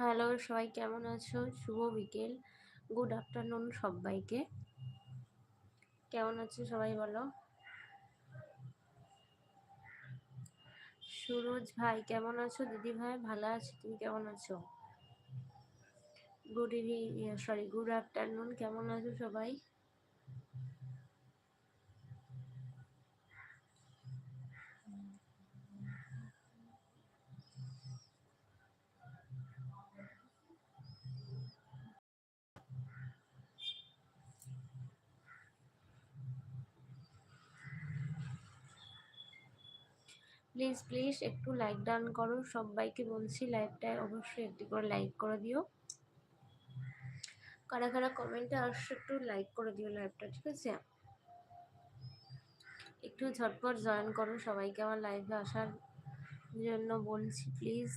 Hello সবাই কেমন আছো? শুভ বিকেল। গুড আফটারনুন সবাইকে। কেমন আছো সবাই বলো? সুরজ ভাই, কেমন আছো? দিদি ভাই, ভালো আছো, তুমি কেমন আছো? Good evening sorry good afternoon কেমন আছো সবাই? প্লিজ প্লিজ একটু লাইক ডান করো। সবাইকে বলছি লাইভটায় অবশ্যই একটি করে লাইক করে দিও। কারা কারা কমেন্টে আসছে একটু লাইক করে দিও লাইভটা ঠিক আছে? একটু ঝটপট জয়েন করো সবাইকে আমার লাইভে আসার জন্য বলছি প্লিজ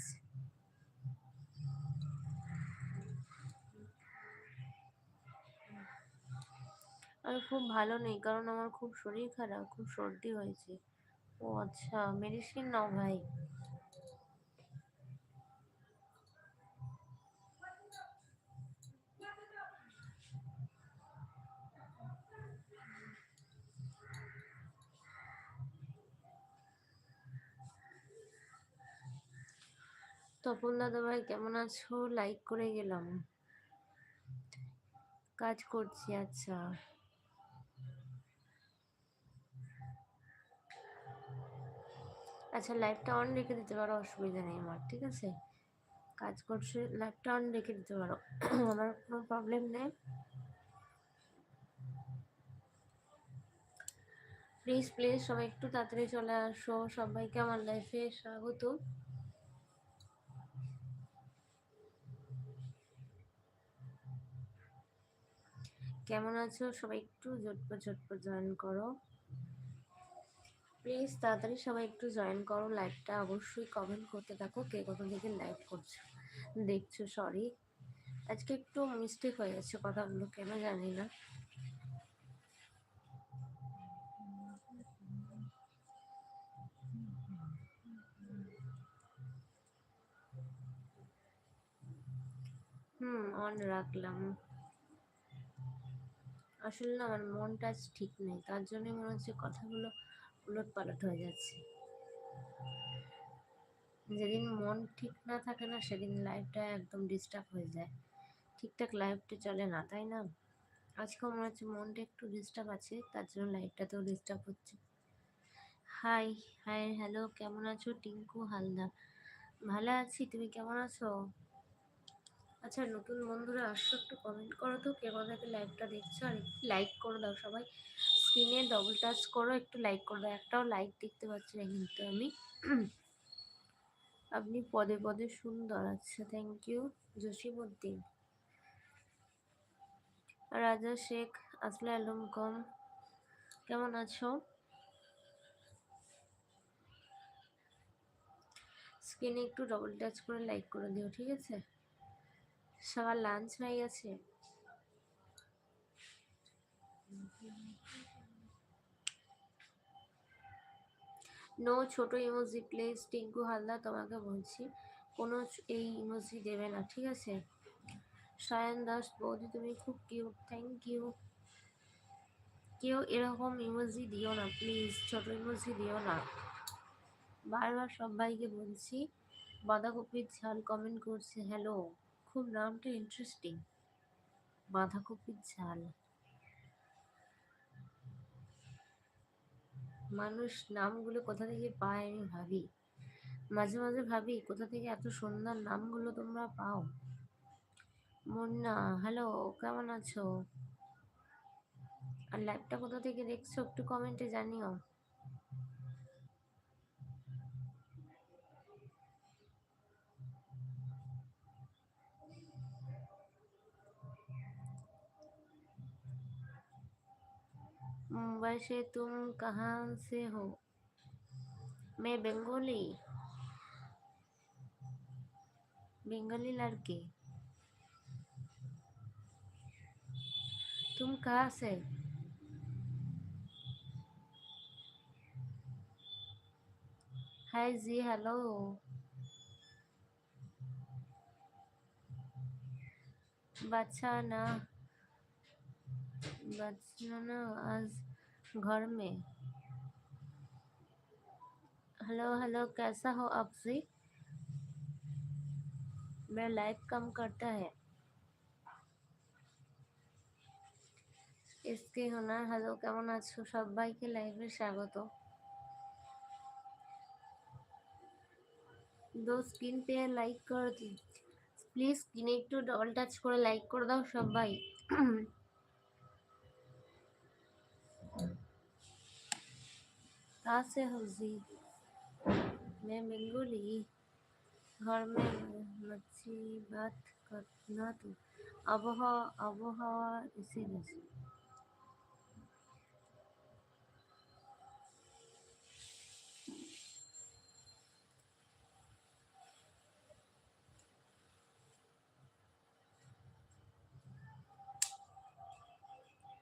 আমি খুব ভালো নেই, কারণ আমার খুব শরীর খারাপ, খুব সর্দি হয়েছে। ও আচ্ছা মেডিসিন নাও ভাই। তপন দাদা ভাই, কেমন আছো? লাইক করে গেলাম। কাজ করছি আচ্ছা। আচ্ছা লাইভটা অন রেখে দিতে পারো, অসুবিধা নেই আমার, ঠিক আছে? কাজ করছে লাইভটা অন রেখে দিতে পারো। আমার কোনো প্রবলেম নেই। প্লিজ প্লিজ সবাই একটু তাড়াতাড়ি চলে আসো। সবাইকে আমার লাইফে স্বাগত। কেমন আছো? সবাই একটু ঝটপট ঝটপট জয়েন করো। প্লিজ তাড়াতাড়ি সবাই একটু জয়েন করো, লাইভটা অবশ্যই কমেন্ট করতে থাকো, কে কোথা থেকে লাইভ করছ? দেখছ সরি আজকে একটু মিস্টেক হয়ে গেছে কথাগুলো কেন জানি না। হুম অন রাখলাম। আসলে না, আমার মনটা ঠিক নেই, তার জন্য মনে হচ্ছে কথাগুলো উলট পালট হয়ে যাচ্ছে। যেদিন মন ঠিক না থাকে না, সেদিন লাইফটা একদম ডিস্টার্ব হয়ে যায়। ঠিকঠাক লাইফটা চলে না, তাই না? আজকেও মনে হচ্ছে মনটা একটু ডিস্টার্ব আছে, তার জন্য লাইফটাতেও ডিস্টার্ব হচ্ছে। হাই হাই হ্যালো কেমন আছো? টিঙ্কু হালদার। ভালো আছি, তুমি কেমন আছো? আচ্ছা নতুন বন্ধুরা আসছো, একটু কমেন্ট করো তো, কে থেকে লাইভটা দেখছ? আর একটু লাইক করে দাও সবাই। স্ক্রিনে ডবল টাচ করো, একটু লাইক করে। একটাও লাইক দেখতে পাচ্ছি না কিন্তু আমি। আপনি পদে পদে সুন্দর আচ্ছা থ্যাংক ইউ জসিমুদ্দিন রাজা শেখ, আসলে আলম কম। কেমন আছো? স্ক্রিনে একটু ডবল টাচ করে লাইক করে দিও, ঠিক আছে? সবার লাঞ্চ হয়ে গেছে নো ছোট ইমোজি প্লেস টিঙ্কু হালদার তোমাকে বলছি, কোনো এই ইমোজি দেবে না, ঠিক আছে? সায়ন দাস, বৌদি তুমি খুব কিউট থ্যাংক ইউ কেউ এরকম ইমোজি দিও না, প্লিজ ছোট ইমোজি দিও না। বারবার সবাইকে বলছি, বাঁধাকপির ঝাল কমেন্ট করছে হ্যালো খুব নামটা ইন্টারেস্টিং বাঁধাকপির ঝাল। মানুষ নামগুলো কোথা থেকে পায় আমি ভাবি। মাঝে মাঝে ভাবি, কোথা থেকে এত সুন্দর নামগুলো তোমরা পাও? মুন্না হ্যালো কেমন আছো? আর লাইভটা কোথা থেকে দেখছ একটু কমেন্টে জানিও। से तुम कहाँ से हो? मैं बंगाली। बंगाली लड़के। तुम कहाँ से? हाय जी, हेलो। बच्चा ना बच्चा ना, आज घर में हेलो हेलो कैसा हो आप जी मेरा लाइफ कम करता है इसके होना हेलो কেমন আছো সবাইকে লাইভে স্বাগত দো স্ক্রিন পে লাইক করে দিই প্লিজ স্ক্রিনে একটু ডবল টাচ করে লাইক করে দাও সবাই कहाँ से हो जी मैं बेंगोली घर में मच्छी बात करना तो আবহাওয়া আবহাওয়া এসে গেছে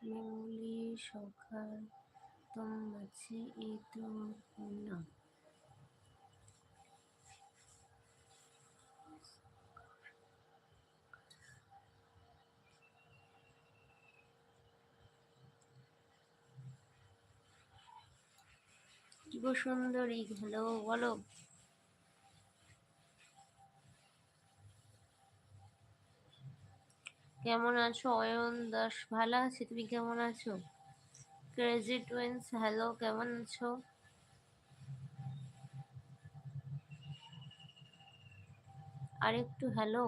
বেঙ্গলি সকাল এই তো সুন্দরী হ্যালো বলো। কেমন আছো? অয়ন দাস ভালো আছি? তুমি কেমন আছো? ক্রেজি টুইন্স হ্যালো কেমন আছো? আর একটু হ্যালো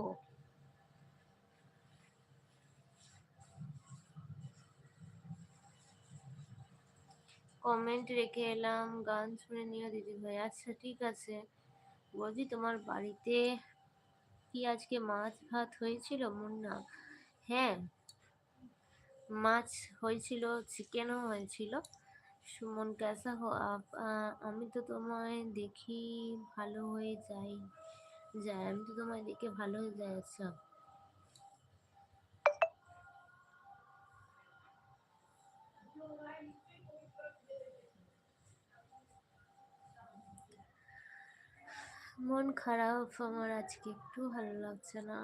কমেন্ট রেখে এলাম, গান শুনে নিও দিদি ভাই। আচ্ছা ঠিক আছে। বলছি তোমার বাড়িতে কি আজকে মাছ ভাত হয়েছিল, মুন্না? হ্যাঁ। মাছ হয়েছিল চিকেনও হয়েছিল। সুমন কেসা হো আমি তো তোমায় দেখি ভালো হয়ে যাই যায় আমি তো তোমায় দেখে ভালো হয়ে যাই আচ্ছা। মন খারাপ, আমার আজকে একটু ভালো লাগছে না।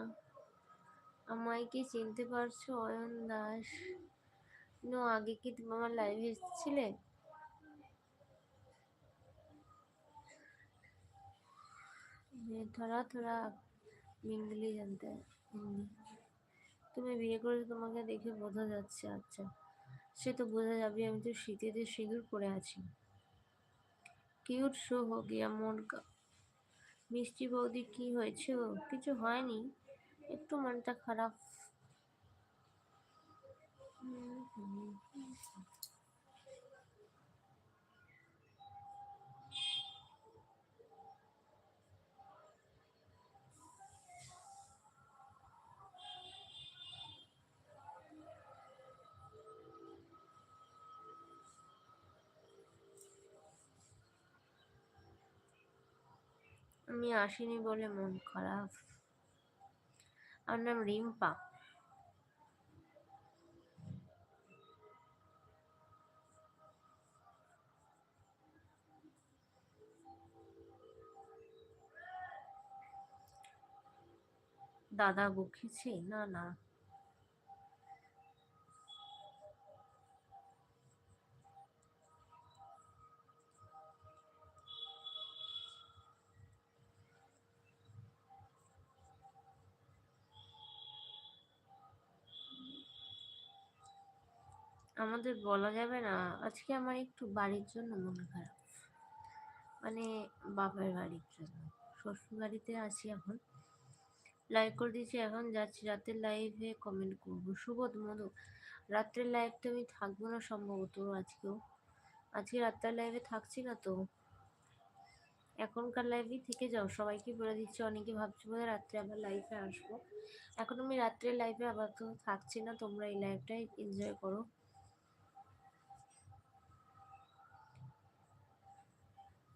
আমায় কি চিনতে পারছ, অয়ন দাস? নো, আগে কি তুমি আমার লাইভে এসেছিলে? থোড়া থোড়া মিঙ্গলি জানতে তুমি বিয়ে করে তোমাকে দেখে বোঝা যাচ্ছে আচ্ছা। সে তো বোঝা যাবে, আমি তো শীতেতে সিঁদুর পরে আছি। কিউট শো হো গিয়া মন মিষ্টি বৌদি, কি হয়েছে কিছু হয়নি? একটু মনটা খারাপ। আমি আসিনি বলে মন খারাপ। আমার নাম রিম্পা দাদা বকেছে না না। আমাদের বলা যাবে না। আজকে আমার একটু বাড়ির জন্য মন খারাপ। মানে বাপের বাড়ির জন্য। শ্বশুর বাড়িতে আছি এখন। লাইক করে দিয়েছি, এখন যাচ্ছি। রাতের লাইভে কমেন্ট করব। সুবোধ, মধু রাত্রের লাইভটা আমি থাকব না সম্ভবত আজকেও। আজকে রাত্রের লাইভে থাকছি না তো। এখনকার লাইভেই থেকে যাও। সবাইকে বলে দিচ্ছি, অনেকে ভাবছি বোধ রাত্রে আবার লাইভে আসব। এখন আমি রাত্রের লাইভে আবার তো থাকছি না। তোমরা এই লাইভটাই এনজয় করো।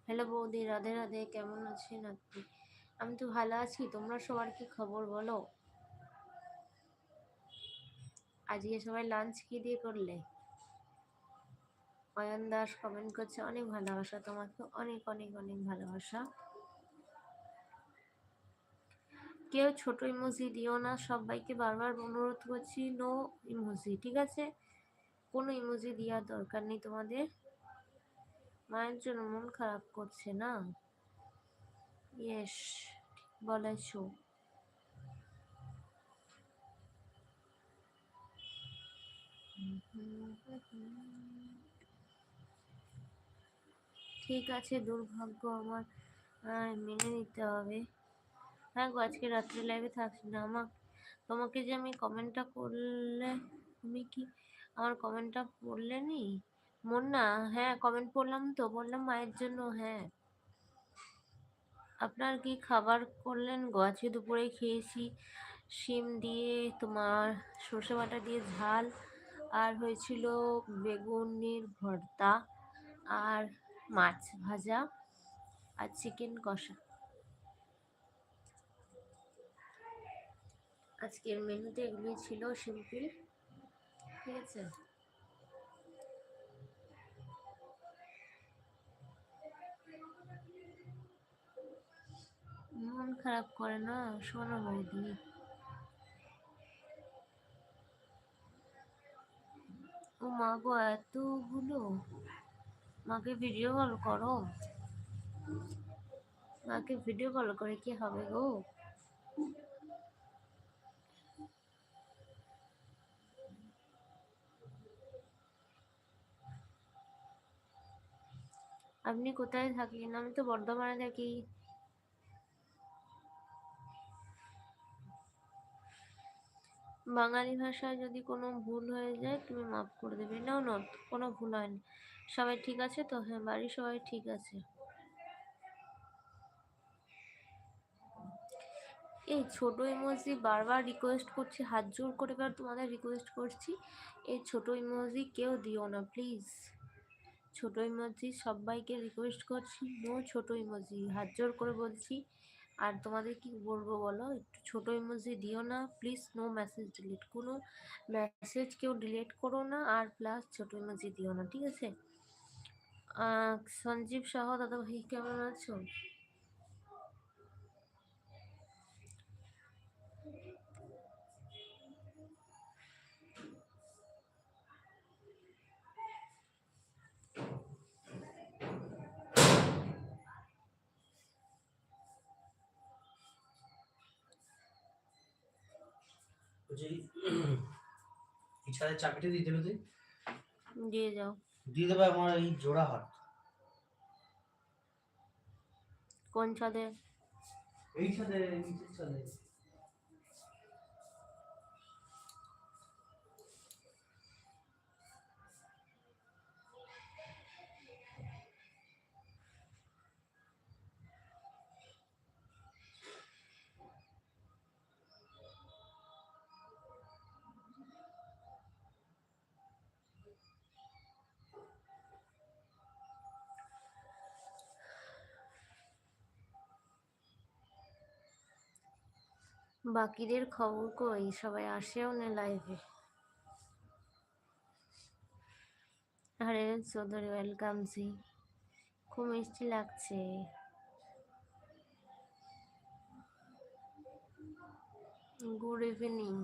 হ্যালো বৌদি, রাধে রাধে, কেমন আছেন আপনি? আমি তো ভালো আছি, তোমরা সবার কি খবর বলো? আজকে সবাই লাঞ্চ কি দিয়ে করলে? অয়ন দাস কমেন্ট করছে, অনেক ভালোবাসা তোমাকে, অনেক অনেক অনেক ভালোবাসা। কেউ ছোট ইমোজি দিও না, সবাইকে বারবার অনুরোধ করছি নো ইমোজি ঠিক আছে? কোনো ইমোজি দেওয়ার দরকার নেই তোমাদের। মায়ের জন্য মন খারাপ করছে না? ইয়েস বলেছ। ঠিক আছে, দুর্ভাগ্য আমার মেনে নিতে হবে। হ্যাঁ গো, আজকে রাত্রে লাইভে থাকছি না। আমার, তোমাকে যে আমি কমেন্টটা করলে, তুমি কি আমার কমেন্টটা পড়লে নি? মন না হ্যাঁ কমেন্ট পড়লাম তো, বললাম মায়ের জন্য হ্যাঁ। আপনার কি খাবার করলেন? গো আজকে দুপুরে খেয়েছি, শিম দিয়ে তোমার সর্ষে বাটা দিয়ে ঝাল, আর হয়েছিল বেগুনের ভর্তা, আর মাছ ভাজা, আর চিকেন কষা। আজকের মেনুতে এগুলি ছিল সিম্পল ঠিক আছে? মন খারাপ করে না? শোনো বৌদি। ও মা গো, এতগুলো? মাকে ভিডিও কল করো। মাকে ভিডিও কল করে কি হবে গো? আপনি কোথায় থাকেন? আমি তো বর্ধমানে থাকি। বাঙালি ভাষায় যদি কোনো ভুল হয়ে যায়, তুমি মাফ করে দেবে। নাও নো কোনো ভুল হয়নি। সবাই ঠিক আছে তো? হ্যাঁ বাড়ির সবাই ঠিক আছে। এই ছোট ইমোজি বারবার রিকোয়েস্ট করছি, হাত জোর করে এবার তোমাদের রিকোয়েস্ট করছি। এই ছোট ইমোজি কেউ দিও না প্লিজ ছোট ইমোজি সবাইকে রিকোয়েস্ট করছি। নো ছোট ইমোজি হাত জোর করে বলছি। আর তোমাদের কি বলব বলো? একটু ছোটো ইমোজি দিও না প্লিজ নো মেসেজ ডিলিট কোনো মেসেজ কেউ ডিলিট করো না, আর প্লাস ছোটো ইমোজি দিও না, ঠিক আছে? সঞ্জীব সহ দাদা ভাই কেমন আছো? ছাদের চাবিটা দিয়ে দেবে তুই? দিয়ে যাও দিয়ে দেবে আমার এই জোড়া হাত। কোন ছাদে? এই ছাদে নিচের ছাদে। বাকিদের খবর কই সবাই আসেও না লাইভে আরে চৌধুরী ওয়েলকাম জি খুব মিষ্টি লাগছে good evening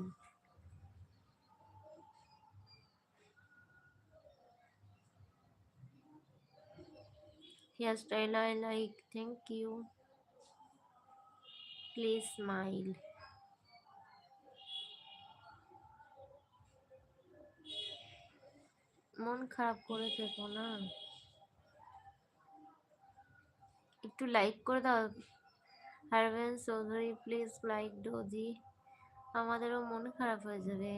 hairstyle I like. Thank you. Please smile. মন খারাপ করে থেকো না। একটু লাইক করে দাও। হারভেন চৌধুরী প্লিজ লাইক ডোজি আমাদেরও মন খারাপ হয়ে যাবে।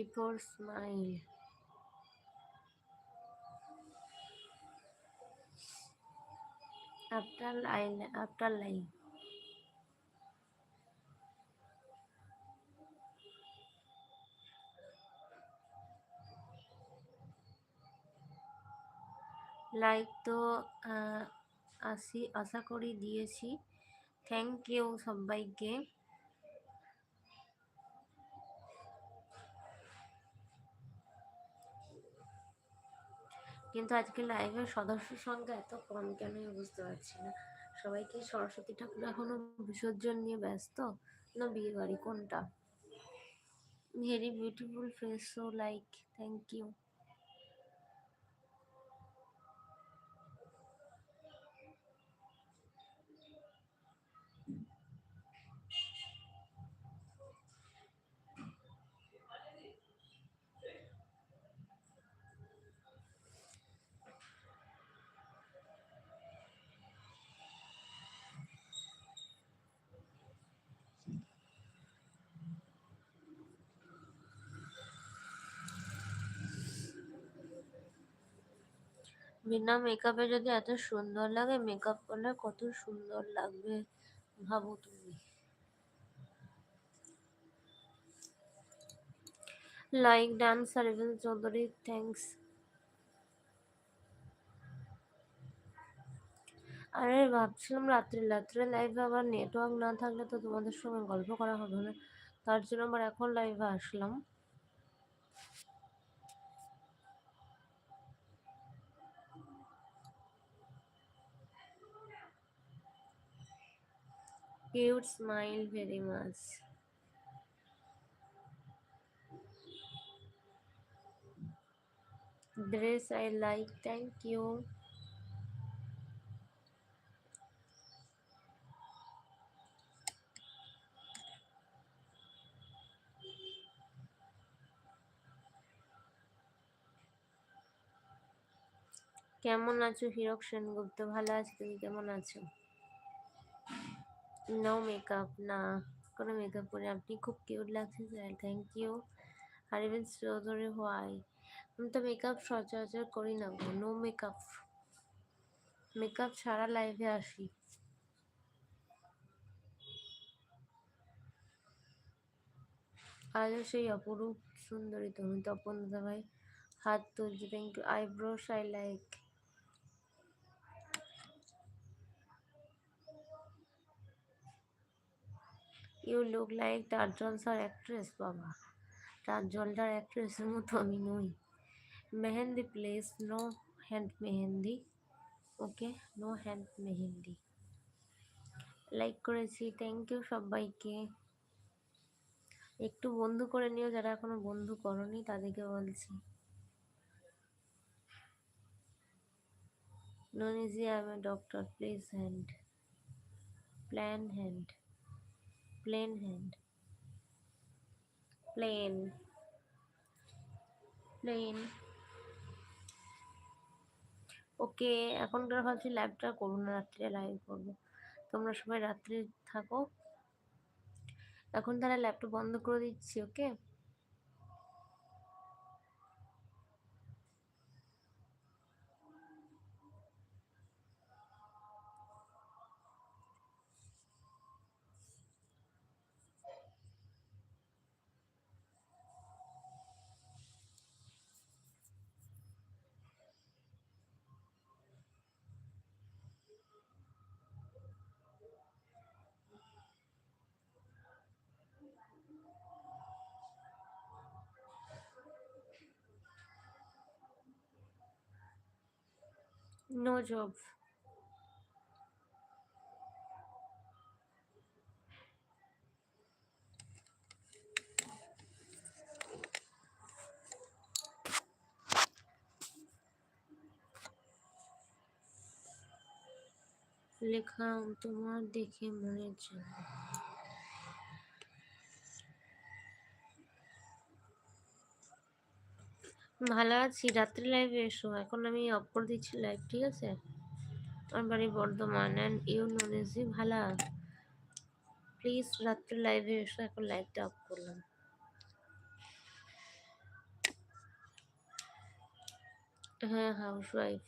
Before smile. After line, after line. Like তো আসি আশা করি দিয়েছি থ্যাংক ইউ সবাইকে কিন্তু আজকে লাইভের সদস্য সংখ্যা এত কম কেন বুঝতে পারছি না। সবাই কি সরস্বতী ঠাকুর এখনও বিসর্জন নিয়ে ব্যস্ত? না, বিয়ে বাড়ি কোনটা? Very beautiful face so like thank you বিনা মেকআপে যদি এত সুন্দর লাগে মেকআপ করলে কত সুন্দর লাগবে ভাবো তুমি। লাইক ডান্স সার্ভিস চৌধুরী থ্যাঙ্কস আরে ভাবছিলাম রাত্রে রাত্রে লাইভে আবার নেটওয়ার্ক না থাকলে তো তোমাদের সঙ্গে গল্প করা হবে না। তার জন্য আবার এখন লাইভে আসলাম। Cute smile very much dress i like thank you কেমন আছো হিরক সেনগুপ্ত ভালো আছি তুমি কেমন আছো নো মেকআপ না কোনো মেকআপ করে আপনি খুব কিউট লাগছে স্যার থ্যাংক ইউ আর হারিবেন চৌধুরী হোয়াই আমি তো মেকআপ সচরাচর করি না গো। নো মেকআপ মেকআপ ছাড়া লাইভে আসি। আজও সেই অপরূপ সুন্দরী তুমি তপন দাদা ভাই হাত তুলছি। Thank you eyebrows I like you look like তার জলসার অ্যাক্ট্রেস বাবা। তার জলটার অ্যাক্ট্রেসের মতো আমি নই। Mehndi place no hand mehndi okay no hand mehndi. Like করেছি থ্যাংক ইউ সবাইকে। একটু বন্ধু করে নিও, যারা এখনও বন্ধু করনি, তাদেরকে বলছি। Non easy I am a doctor please hand plan hand plain hand plain plain okay এখনকার ভাবছি লাইভটা করব না, রাত্রে লাইভ করব। তোমরা সবাই রাত্রে থাকো। এখন তাহলে ল্যাপটপ বন্ধ করে দিচ্ছি ওকে No job. লেখা তোমার দেখে মনের জন্য ভালো আছি। রাত্রি লাইভে এসো। এখন আমি অফ করে দিচ্ছি লাইভ ঠিক আছে? আমার বাড়ি বর্ধমান অ্যান্ড ইউ নন নলেজি ভালো। প্লিজ রাত্রি লাইভে এসো, এখন লাইভটা অফ করলাম। হ্যাঁ হাউস ওয়াইফ